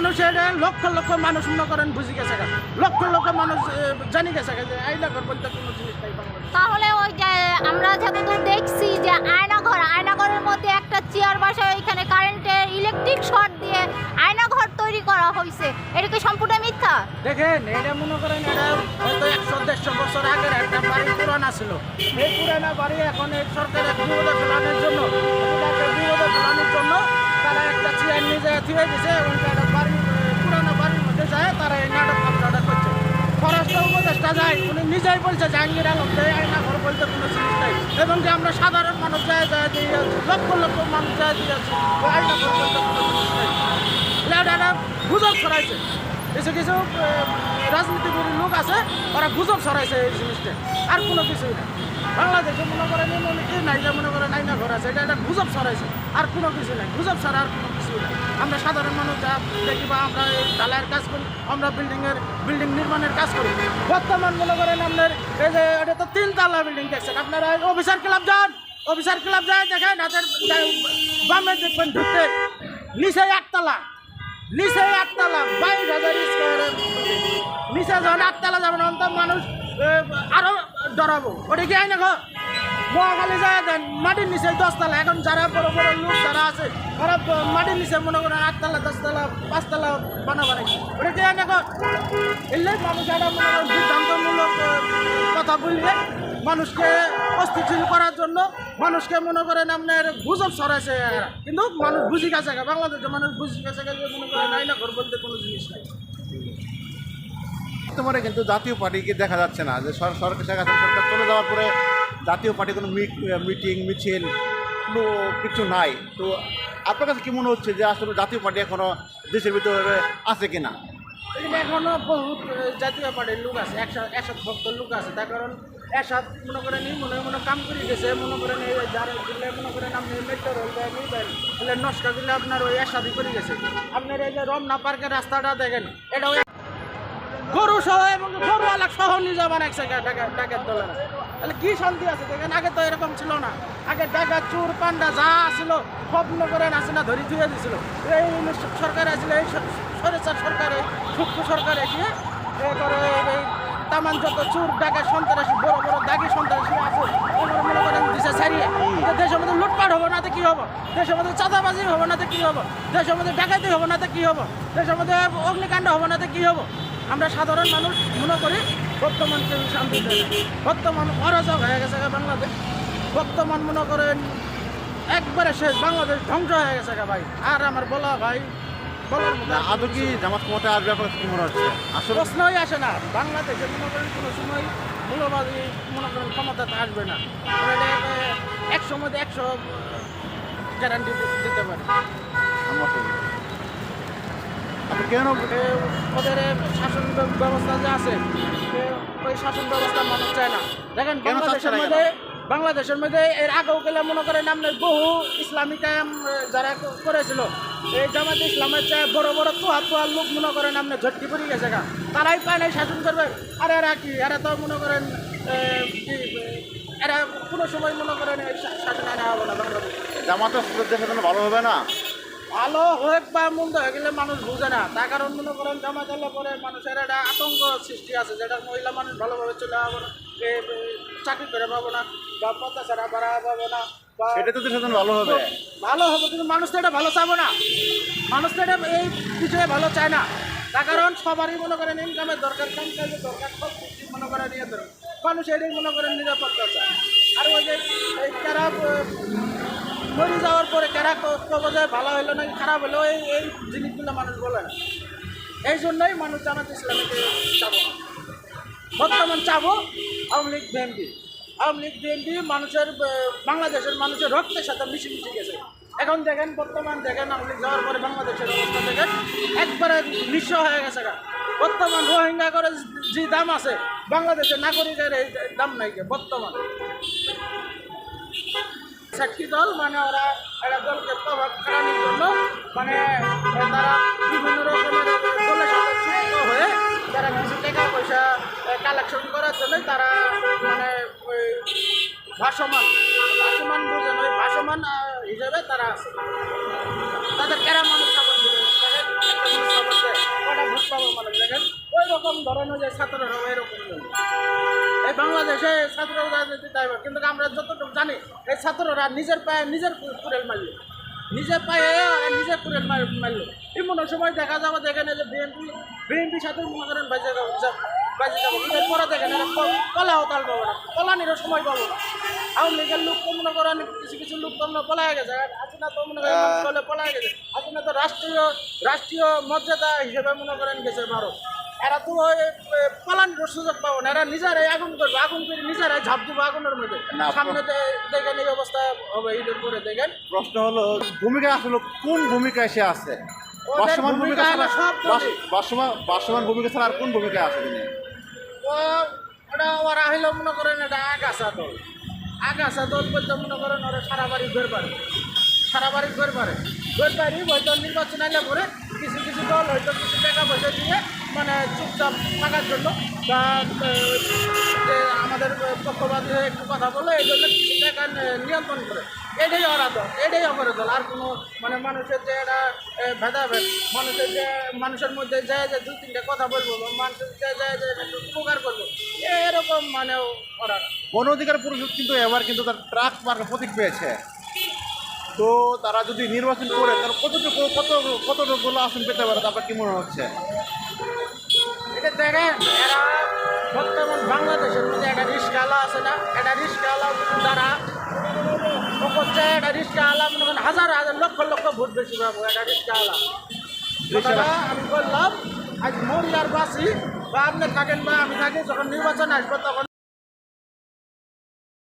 মানুষ এটা লক্ষ লক্ষ মানুষ মনে করেন বুঝে গেছে লক্ষ লক্ষ মানুষ জানি গেছে যে আইনাঘর বলতে কোনো জিনিস নাই তাহলে ওই যে আমরা যতদূর দেখছি যে আয়নাঘর আয়নাঘরের মধ্যে একটা চেয়ার বসে ওইখানে কারেন্টের ইলেকট্রিক শর্ট দিয়ে আয়নাঘর তৈরি করা হয়েছে এটা কি সম্পূর্ণ মিথ্যা? দেখেন এটা মনে করেন এটা হয়তো একশো দেড়শো বছর আগের একটা বাড়ি পুরানা ছিল। এই পুরানা বাড়ি এখন সরকারের ফেলানোর জন্য একটা বিপদে ফেলানোর জন্য তারা একটা চেয়ার নিজে থিয়ে দিছে এবং একটা বাড়ি এ, পুরানো বাড়ির মধ্যে যায় তারা এই নাটক আপনারা করছে ফরেস্ট যায় উনি নিজেই বলছে জাহাঙ্গীর আলম আয়না ঘর বলতে কোনো জিনিস নাই। এবং যে আমরা সাধারণ মানুষ যায় যায় দিয়ে যাচ্ছি, লক্ষ লক্ষ মানুষ যায় দিয়ে যাচ্ছি ওই আয়না ঘর বলতে কোনো জিনিস নাই। গুজব ছড়াইছে। কিছু কিছু রাজনীতিবিদ লোক আছে ওরা গুজব ছড়াইছে এই জিনিসটা। আর কোনো কিছুই না বাংলাদেশে মনে করেন কি নাই যে মনে করেন আইনা ঘর আছে এটা একটা গুজব ছড়াইছে। আর কোনো কিছু নাই। গুজব ছাড়া আর কোনো নাই আমরা সাধারণ মানুষ যা দেখি বা আমরা এই ঢালাইয়ের কাজ করি আমরা বিল্ডিংয়ের বিল্ডিং নির্মাণের কাজ করি। বর্তমান মনে করেন আপনার এই যে এটা তো তিনতলা বিল্ডিং দেখছেন আপনারা অফিসার ক্লাব যান অফিসার ক্লাব যায় দেখেন হাতের বামে দেখবেন ঢুকতে নিচে একতলা নিচে একতলা বাইশ হাজার স্কোয়ার নিচে যখন একতলা যাবেন তখন তো মানুষ এ, আরও ডরাবো। ওটা কি আইনা ঘর মহাখালী যায় মাটির নিচে দশতলা এখন যারা বড় বড় লোক যারা আছে ওরা মাটির নিচে মনে করেন আটতলা দশতলা পাঁচতলা বানা বানাই ওটা আইনা এলে মানুষ একটা সিদ্ধান্তমূলক কথা বললে মানুষকে অস্থিতিশীল করার জন্য মানুষকে মনে করেন আপনার গুজব এরা। কিন্তু মানুষ বুঝি গেছে গা, বাংলাদেশের মানুষ বুঝি গেছে মনে করেন আইনা ঘর বলতে কোনো জিনিস নাই। বর্তমানে কিন্তু জাতীয় পার্টিকে দেখা যাচ্ছে না? যে সর- সরকার সরকার চলে যাওয়ার পরে জাতীয় পার্টি কোনো মিটিং মিছিল, কোনো কিছু নাই। তো আপনার কাছে কি মনে হচ্ছে যে আসলে জাতীয় পার্টি এখনও দেশের ভিতরে আছে কিনা এখানে এখনও বহুত জাতীয় পার্টির লোক আছে, একশো একশো ভক্ত লোক আছে। তার কারণ একসাথ মনে করেন মনে মনে কাম করে গেছে, মনে করেন এই যারা দিলে মনে করেন আপনি মেট্রো রেল তাহলে নস্কা দিলে আপনার ওই একসাথে করে গেছে। আপনার এই যে রমনা পার্কের রাস্তাটা দেখেন, এটাও গরু সহ এবং গরুওয়ালা সহ নিয়ে যাবেন এক জায়গায় ডাকের দলের। তাহলে কি শান্তি আছে? দেখেন, আগে তো এরকম ছিল না। আগে ডাকা, চুর, পান্ডা, যা ছিল সব মনে করেন আসে না ধরি ধুয়ে দিছিল। এই সরকার আসলে, এই সরেচার সরকারে, সূক্ষ্ম সরকার এসে এরপরে এই তামান যত চুর, ডাকা সন্ত্রাসী, বড় বড় দাগি সন্ত্রাসী আছে ওগুলো মনে করেন দিশা ছাড়িয়ে দেশের মধ্যে লুটপাট হবে না তো কি হব? দেশের মধ্যে চাঁদাবাজি হবে না তো কি হব? দেশের মধ্যে ডাকাতি হবে না তো কি হব? দেশের মধ্যে অগ্নিকাণ্ড হবে না তো কি হব? আমরা সাধারণ মানুষ মনে করি বর্তমান কেউ শান্তি দেয় বর্তমান অরাজক হয়ে গেছে বাংলাদেশ। বর্তমান মনে করেন একবারে শেষ বাংলাদেশ ধ্বংস হয়ে গেছে ভাই। আর আমার বলা ভাই আদৌ কি জামাত ক্ষমতা আসবে আপনার কি মনে হচ্ছে? আসলে প্রশ্নই আসে না। বাংলাদেশে মনে করেন কোনো সময় মূল্যবাদী মনে করেন ক্ষমতাতে আসবে না। একশো মধ্যে একশো গ্যারান্টি দিতে পারে। কেন? ওদের শাসন ব্যবস্থা যে আছে ওই শাসন ব্যবস্থা মানুষ চায় না। দেখেন বাংলাদেশের মধ্যে বাংলাদেশের মধ্যে এর আগেও গেলে মনে করেন আপনার বহু ইসলামী কায়াম যারা করেছিল। এই জামাতে ইসলামের চেয়ে বড় বড় তোহা তোহার লোক মনে করেন আপনি ঝটকি পড়ে গেছে গা। তারাই পায় নাই শাসন করবে। আর এরা কি? এরা তো মনে করেন এরা কোনো সময় মনে করেন শাসন আনা হবে না বাংলাদেশ। জামাতের দেশের জন্য ভালো হবে না। ভালো হোক বা মন্দ হয়ে গেলে মানুষ বুঝে না। তার কারণ মনে করেন জমা দিলে পরে মানুষের একটা আতঙ্ক সৃষ্টি আছে যেটা মহিলা মানুষ ভালোভাবে চলে যাব না চাকরি করে পাবো না বা পদ্মা ছাড়া বাড়া পাবো না সেটা তো ভালো হবে। ভালো হবে কিন্তু মানুষ তো এটা ভালো চাবো না। মানুষ তো এটা এই বিষয়ে ভালো চায় না। তার কারণ সবারই মনে করেন ইনকামের দরকার কাম কাজের দরকার সব কিছু মনে করেন ইয়ে দরকার মানুষ এটাই মনে করেন নিরাপত্তা চায়। আর ওই যে এই মরে যাওয়ার পরে কারা কবে যায় ভালো হলো নাকি খারাপ হলো এই এই জিনিসগুলো মানুষ বলে না। এই জন্যই মানুষ জামাত ইসলামীকে চাবো বর্তমান চাবো আওয়ামী লীগ বিএনপি আওয়ামী লীগ বিএনপি মানুষের বাংলাদেশের মানুষের রক্তের সাথে মিশে মিশে গেছে। এখন দেখেন, বর্তমান দেখেন, আওয়ামী লীগ যাওয়ার পরে বাংলাদেশের অবস্থা দেখেন, একবারে নিঃস্ব হয়ে গেছে বর্তমান রোহিঙ্গা করে যে দাম আছে, বাংলাদেশের নাগরিকের এই দাম নাই বর্তমান। চারটি দল মানে ওরা একটা দলকে প্রভাব খাটানোর জন্য মানে তারা বিভিন্ন রকমের হয়ে তারা কিছু টাকা পয়সা কালেকশন করার জন্য তারা মানে ভাসমান ভাসমান বোঝানো ভাসমান হিসেবে তারা আছে। তাদের কেরা এরকম ধরনের যে ছাত্ররা এরকম এই বাংলাদেশে ছাত্র রাজনীতি তাই কিন্তু আমরা যতটুকু জানি এই ছাত্ররা নিজের পায়ে নিজের কুড়েল মারল। নিজের পায়ে আর নিজের কুড়েল মারল। এমন সময় দেখা যাবে দেখেন এই যে বিএনপি বিএনপির সাথে মনে করেন বাজে বাজে যাব ঈদের পরে দেখেন এরা প- পলাও তাল পাবো না পলানিরও সময় পাবো না। আওয়ামী লীগের লোক তো মনে করেন কিছু কিছু লোক তো মনে পলায় গেছে। আর হাসিনা তো মনে করেন চলে পলায় গেছে। হাসিনা তো রাষ্ট্রীয় রাষ্ট্রীয় মর্যাদা হিসেবে মনে করেন গেছে ভারত। এরা তো পালানোর সুযোগ পাবো না এরা নিজেরাই আগুন করবে আগুন করে নিজেরাই ঝাঁপ দেবো আগুনের মধ্যে। সামনে দেখেন এই অবস্থা হবে ঈদের করে দেখেন। প্রশ্ন হলো ভূমিকা আসলে কোন ভূমিকায় সে আছে? ভূমিকা বর্তমান ভূমিকা ছাড়া আর কোন ভূমিকায় আছে তিনি? ওটা ওরা হইল মনে করেন এটা আগাছা দল। আগাছা দল বলতে মনে করেন ওরা সারা বাড়ি ঘর পারে। সারা বাড়ি ঘর পারে। ঘর পারি হয়তো নির্বাচন আইলে পরে কিছু কিছু দল হয়তো কিছু টাকা পয়সা দিয়ে মানে চুপচাপ থাকার জন্য বা আমাদের পক্ষপাতি হয়ে একটু কথা বলে এই জন্য কিছু টাকা নিয়ন্ত্রণ করে। এটাই দল এটাই অপরের দল। আর কোনো মানে মানুষের যে একটা এ, ভেদাভেদ মানুষের যে মানুষের মধ্যে যায় যে দু তিনটে কথা বলব মানুষের যে যায় যে একটু উপকার করব এরকম মানে ওরা বন অধিকার পরিষদ কিন্তু এবার কিন্তু তার ট্রাক মার্কা প্রতীক পেয়েছে। তো তারা যদি নির্বাচন করে তার কতটুকু কত কতটুকু আসন পেতে পারে তারপর কি মনে হচ্ছে? এটা দেখেন, এরা বর্তমান বাংলাদেশের মধ্যে একটা আছে না? একটা রিস্কাওয়ালা দ্বারা করছে একটা রিস্কাওয়ালা মনে করেন হাজার হাজার লক্ষ লক্ষ ভোট বেশি পাবো, একটা কথাটা আমি বললাম, আজ মরিয়ার বাসি বা আপনি থাকেন বা আমি থাকি, যখন নির্বাচন আসব তখন